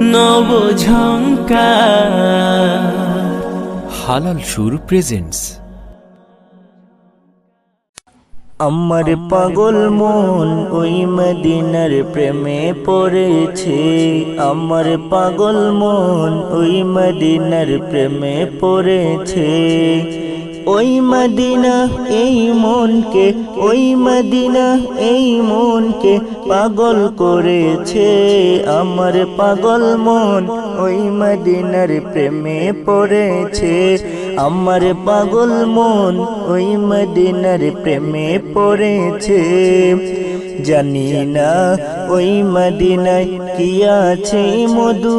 নব হালাল সুর প্রেজেন্টস আমার পাগল মন ওই মদিনার প্রেমে পড়েছে। আমার পাগল মন ওই মদিনার প্রেমে পড়েছে। ওই মদিনা, এই মনকে, ওই মদিনা, এই মনকে পাগল করেছে আমার পাগল মন। ওই মদিনার প্রেমে পড়েছে আমার পাগল মন। ওই মদিনার প্রেমে পড়েছে। জানি না ওই মদিনায় কি আছে মধু।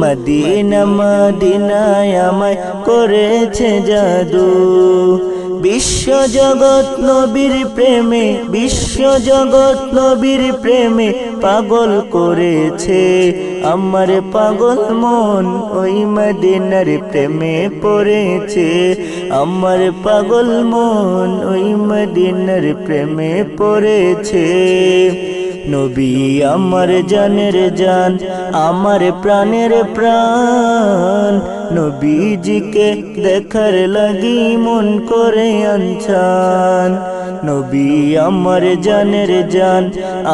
মদিনা মদিনায় আমায় করেছে জাদু। বিশ্ব জগৎ নবীর প্রেমে, বিশ্ব জগৎ নবীর প্রেমে পাগল করেছে। আমার পাগল মন ওই মদিনার প্রেমে পড়েছে। আমার পাগল মন ওই মদিনার প্রেমে পড়েছে। নবী আমার জানের জান আমার প্রাণের প্রাণ। নবীজিকে দেখার লাগি মন করে আনছান। নবী আমার জানের জান,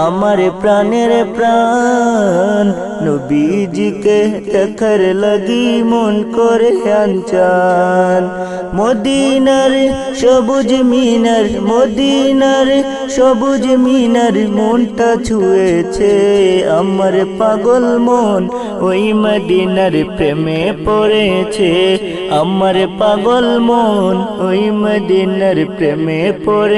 আমার প্রাণের প্রাণ। নবীজিকে দেখার লাগি মন করে আনছান মদিনার সবুজ মিনার, মদিনার সবুজ মিনার মনটা ছুঁয়েছে। আমার পাগল মন ওই মদিনার প্রেমে পড়েছে। আমার পাগল মন ওই মদিনার প্রেমে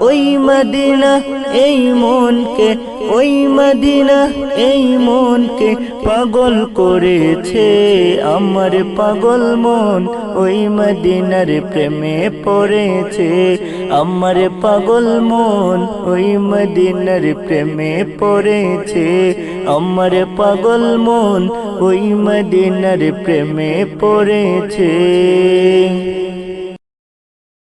ওই মদিনা, এই মনকে, ওই মদিনা, এই মনকে পাগল করেছে আমার পাগল মন। ওই মদিনার প্রেমে পড়েছে আমার পাগল মন। ওই মদিনার প্রেমে পড়েছে আমার পাগল মন। ওই মদিনার প্রেমে পড়েছে।